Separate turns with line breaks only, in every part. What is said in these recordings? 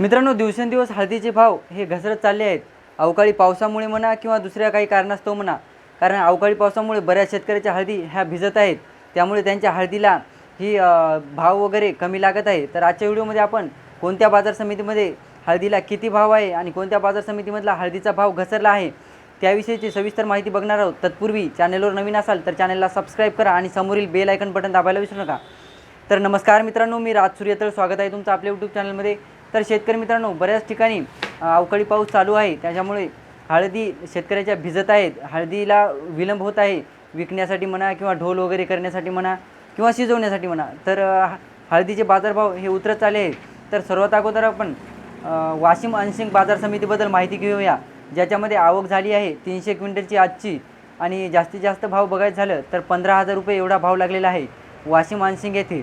मित्रांनो दिवसेंदिवस हळदीचे भाव हे घसरत चालले आहेत. अवकाळी पावसामुळे म्हणा किंवा दुसऱ्या काही कारणास्तव म्हणा कारण अवकाळी पावसामुळे बऱ्याच शेतकऱ्याच्या हळदी ह्या भिजत आहेत. त्यामुळे त्यांच्या हळदीला ही भाव वगैरे कमी लागत आहे. तर आजच्या व्हिडिओमध्ये आपण कोणत्या बाजार समितीमध्ये हळदीला किती भाव आहे आणि कोणत्या बाजार समितीमधला हळदीचा भाव घसरला आहे त्याविषयीची सविस्तर माहिती बघणार आहोत. तत्पूर्वी चॅनलवर नवीन असाल तर चॅनलला सबस्क्राईब करा आणि समोरील बेल आयकन बटन दाबायला विसरू नका. तर नमस्कार मित्रांनो मी राज सूर्यतळ. स्वागत आहे तुमचं आपल्या यूट्यूब चॅनलमध्ये. तर शेतकरी मित्रांनो बऱ्याच ठिकाणी अवकाळी पाऊस चालू आहे. त्याच्यामुळे हळदी शेतकऱ्याच्या भिजत आहेत. हळदीला विलंब होत आहे. विकण्यासाठी म्हणा किंवा ढोल वगैरे करण्यासाठी म्हणा किंवा शिजवण्यासाठी म्हणा. तर हळदीचे बाजारभाव हे उतरत चालले आहेत. तर सर्वात अगोदर आपण वाशिम अनसिंग बाजार समितीबद्दल माहिती घेऊया. ज्याच्यामध्ये आवक झाली आहे तीनशे क्विंटलची आजची आणि जास्तीत जास्त भाव बघायचं झालं तर पंधरा हजार रुपये एवढा भाव लागलेला आहे वाशिम अनसिंग येथे.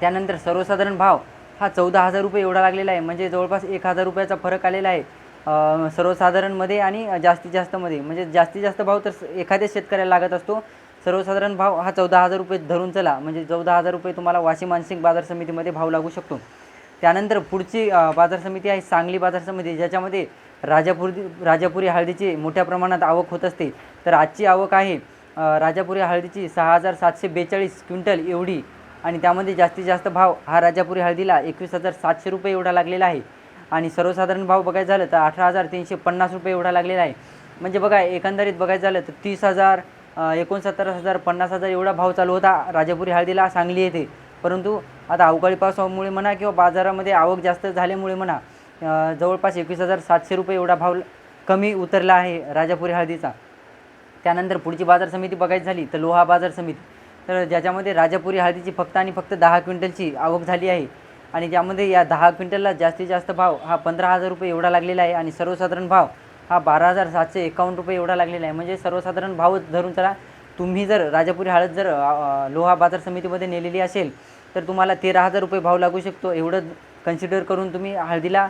त्यानंतर सर्वसाधारण भाव हा चौदा हजार रुपये एवढा लागलेला आहे. म्हणजे जवळपास एक हजार रुपयाचा फरक आलेला आहे सर्वसाधारणमध्ये आणि जास्तीत जास्तमध्ये. म्हणजे जास्तीत जास्त भाव तर एखाद्या शेतकऱ्याला लागत असतो. सर्वसाधारण भाव हा चौदा हजार रुपये धरून चला. म्हणजे चौदा हजार रुपये तुम्हाला वाशी मानसिक बाजार समितीमध्ये भाव लागू शकतो. त्यानंतर पुढची बाजार समिती आहे सांगली बाजार समिती ज्याच्यामध्ये राजापुरी राजापुरी हळदीची मोठ्या प्रमाणात आवक होत असते. तर आजची आवक आहे राजापुरी हळदीची सहा हजार सातशे बेचाळीस क्विंटल एवढी आणि त्यामध्ये जास्तीत जास्त भाव हा राजापुरी हळदीला एकवीस हजार सातशे रुपये एवढा लागलेला आहे. आणि सर्वसाधारण भाव बघायचं झालं तर अठरा हजार तीनशे पन्नास रुपये एवढा लागलेला आहे. म्हणजे बघा एकंदरीत बघायचं झालं तर तीस हजार एकोणसत्तर हजार पन्नास हजार एवढा भाव चालू होता राजापुरी हळदीला सांगली येथे. परंतु आता अवकाळी पावसामुळे म्हणा किंवा बाजारामध्ये आवक जास्त झाल्यामुळे म्हणा जवळपास एकवीस हजार सातशे रुपये एवढा भाव कमी उतरला आहे राजापुरी हळदीचा. त्यानंतर पुढची बाजार समिती बघायची झाली तर लोहा बाजार समिती. तर ज्याच्यामध्ये राजापुरी हळदीची फक्त आणि फक्त दहा क्विंटलची आवक झाली आहे. आणि ज्यामध्ये या दहा क्विंटलला जास्तीत जास्त भाव हा पंधरा हजार रुपये एवढा लागलेला आहे आणि सर्वसाधारण भाव हा बारा हजार सातशे एकावन्न रुपये एवढा लागलेला आहे. म्हणजे सर्वसाधारण भाव धरून चला तुम्ही जर राजापुरी हळद जर लोहा बाजार समितीमध्ये नेलेली असेल तर तुम्हाला तेरा हजार रुपये भाव लागू शकतो. एवढं कन्सिडर करून तुम्ही हळदीला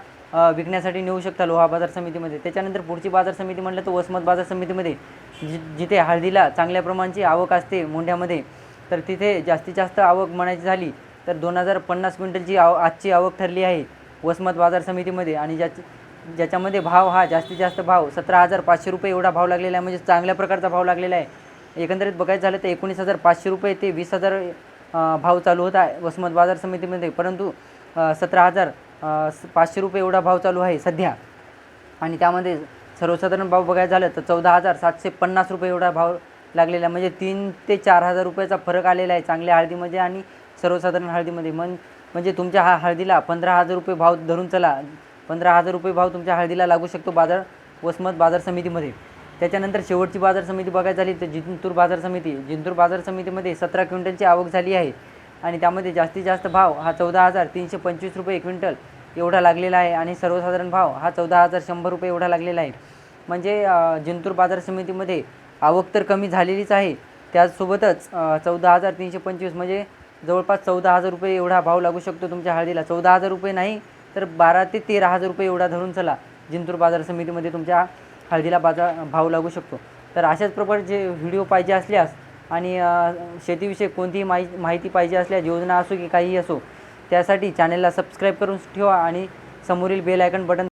विकण्यासाठी नेऊ शकता लोहा बाजार समितीमध्ये. त्याच्यानंतर पुढची बाजार समिती म्हटलं तर वसमत बाजार समितीमध्ये जि जिथे हळदीला चांगल्या प्रमाणाची आवक असते मोंढ्यामध्ये तर तिथे जास्तीत जास्त आवक म्हणायची झाली तर दोन हजार पन्नास क्विंटलची आव आजची आवक ठरली आहे वसमत बाजार समितीमध्ये. आणि ज्याची ज्याच्यामध्ये भाव हा जास्तीत जास्त भाव सतरा हजार पाचशे रुपये एवढा भाव लागलेला आहे म्हणजे चांगल्या प्रकारचा भाव लागलेला आहे. एकंदरीत बघायचं झालं तर एकोणीस हजार पाचशे रुपये ते वीस हजार भाव चालू होता वसमत बाजार समितीमध्ये. परंतु सतरा हजार पाचशे रुपये एवढा भाव चालू आहे सध्या. आणि त्यामध्ये सर्वसाधारण भाव बघायचं झालं तर चौदा हजार सातशे पन्नास रुपये एवढा भाव लागलेला आहे. म्हणजे तीन ते चार हजार रुपयाचा फरक आलेला आहे चांगल्या हळदीमध्ये आणि सर्वसाधारण हळदीमध्ये. मन म्हणजे तुमच्या हा हळदीला पंधरा हजार रुपये भाव धरून चला. पंधरा हजार रुपये भाव तुमच्या हळदीला लागू शकतो बाजार वसमत बाजार समितीमध्ये. त्याच्यानंतर शेवटची बाजार समिती बघायची झाली तर जिंतूर बाजार समिती. जिंतूर बाजार समितीमध्ये सतरा क्विंटलची आवक झाली आहे आणि त्यामध्ये जास्तीत जास्त भाव हा चौदा हजार तीनशे पंचवीस रुपये क्विंटल एवढा लागलेला आहे आणि सर्वसाधारण भाव हा चौदा हजार शंभर रुपये एवढा लागलेला आहे. म्हणजे जिंतूर बाजार समितीमध्ये आवक तर कमी झालेलीच आहे. त्याचसोबतच चौदा हजार तीनशे पंचवीस म्हणजे जवळपास चौदा हजार रुपये एवढा भाव लागू शकतो तुमच्या हळदीला. चौदा हजार रुपये नाही तर बारा ते तेरा हजार रुपये एवढा धरून चला. जिंतूर बाजार समितीमध्ये तुमच्या हळदीला बाजार भाव लागू शकतो. तर अशाच प्रकारचे व्हिडिओ पाहिजे असल्यास आणि शेतीविषयी कोणतीही माहि माहिती पाहिजे असल्यास योजना असो की काहीही असो त्यासाठी चॅनलला सबस्क्राईब करून ठेवा आणि समोरील बेल आयकन बटन